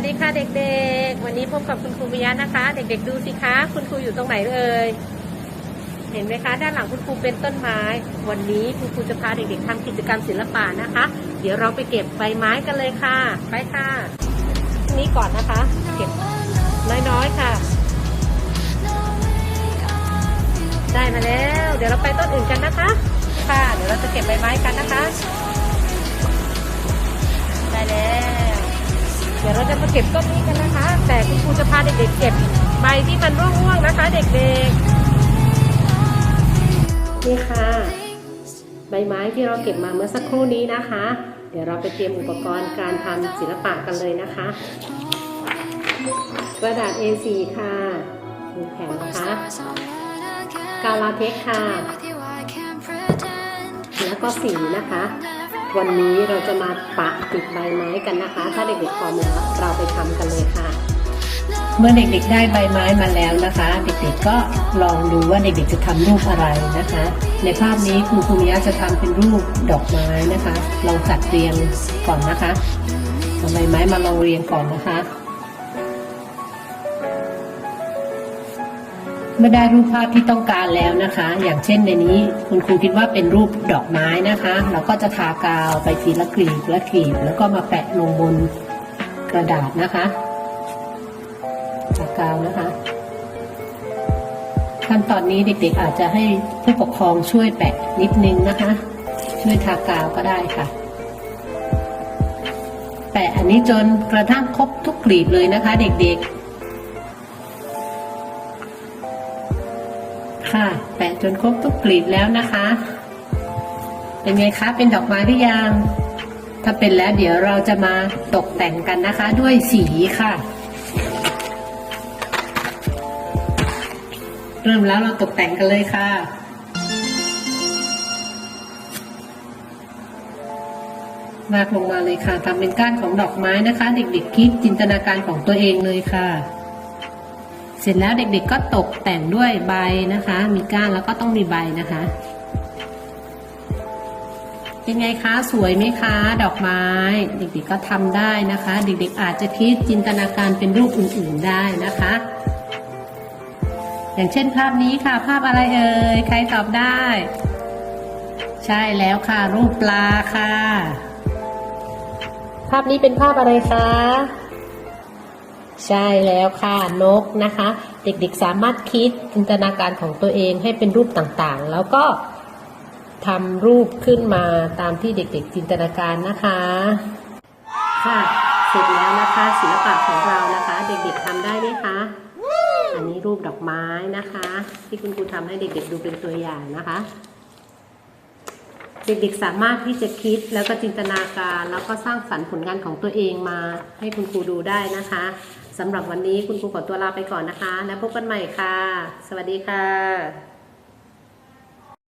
วัสดีค่ะเด็กๆ วันนี้พบกับคุณครูปิยะนะคะ เด็กๆดูสิคะ คุณครูอยู่ตรงไหนเอ่ย เห็นไหมคะ ด้านหลังคุณครูเป็นต้นไม้ วันนี้คุณครูจะพาเด็กๆทำกิจกรรมศิลปะนะคะ เดี๋ยวเราไปเก็บใบไม้กันเลยค่ะ ไปค่ะ นี่ก่อนนะคะ เก็บน้อยๆค่ะ ได้มาแล้ว เดี๋ยวเราไปต้นอื่นกันนะคะ ค่ะ เดี๋ยวเราจะเก็บใบไม้กันนะคะ เดี๋ยวเราจะมาเก็บต้นนี้กันนะคะ แต่คุณครูจะพาเด็กๆเก็บใบที่มันร่วงๆนะคะ เด็กๆ นี่ค่ะ ใบไม้ที่เราเก็บมาเมื่อสักครู่นี้นะคะ เดี๋ยวเราไปเตรียมอุปกรณ์การทำศิลปะกันเลยนะคะ กระดาษ A4 ค่ะมีแผ่นนะคะ กาลาเทคค่ะ แล้วก็สีนะคะ วันนี้เราจะมาปะติดใบไม้กันนะคะ ถ้าเด็กๆพร้อมแล้วเราไปทำกันเลยค่ะ เมื่อเด็กๆได้ใบไม้มาแล้วนะคะ เด็กๆก็ลองดูว่าเด็กๆจะทำรูปอะไรนะคะ ในภาพนี้ครูภูมิยะจะทำเป็นรูปดอกไม้นะคะลองจัดเรียงก่อนนะคะเอาใบไม้มาลองเรียงก่อนนะคะ เมื่อได้รูปภาพที่ต้องการแล้วนะคะ อย่างเช่นในนี้คุณครูคิดว่าเป็นรูปดอกไม้นะคะ เราก็จะทากาวไปทีละกลีบละกลีบแล้วก็มาแปะลงบนกระดาษนะคะทากาวนะคะ ขั้นตอนนี้เด็กๆอาจจะให้ผู้ปกครองช่วยแปะนิดนึงนะคะ ช่วยทากาวก็ได้ค่ะ แปะอันนี้จนกระทั่งครบทุกกลีบเลยนะคะ เด็กๆ ค่ะ แปะจนครบทุกกลีบแล้วนะคะ เป็นไงคะ เป็นดอกไม้หรือยัง ถ้าเป็นแล้วเดี๋ยวเราจะมาตกแต่งกันนะคะ ด้วยสีค่ะ เริ่มแล้วเราตกแต่งกันเลยค่ะลากลงมาเลยค่ะทำเป็นก้านของดอกไม้นะคะ เด็กๆคิดจินตนาการของตัวเองเลยค่ะ เสร็จแล้วเด็กๆก็ตกแต่งด้วยใบนะคะ มีก้านแล้วก็ต้องมีใบนะคะ เป็นไงคะสวยไหมคะ ดอกไม้ เด็กๆก็ทำได้นะคะ เด็กๆอาจจะคิดจินตนาการเป็นรูปอื่นๆได้นะคะ อย่างเช่นภาพนี้ค่ะ ภาพอะไรเอ่ยใครตอบได้ ใช่แล้วค่ะรูปปลาค่ะ ภาพนี้เป็นภาพอะไรคะ ใช่แล้วค่ะนกนะคะ เด็กๆสามารถคิดจินตนาการของตัวเองให้เป็นรูปต่างๆ แล้วก็ทำรูปขึ้นมาตามที่เด็กๆจินตนาการนะคะค่ะเสร็จแล้วนะคะศิลปะของเรานะคะ เด็กๆทำได้ไหมคะ อันนี้รูปดอกไม้นะคะ ที่คุณครูทำให้เด็กๆดูเป็นตัวอย่างนะคะ เด็กๆสามารถที่จะคิดแล้วก็จินตนาการ แล้วก็สร้างสรรค์ผลงานของตัวเองมาให้คุณครูดูได้นะคะ สำหรับวันนี้คุณครูขอตัวลาไปก่อนนะคะ แล้วพบกันใหม่ค่ะ สวัสดีค่ะ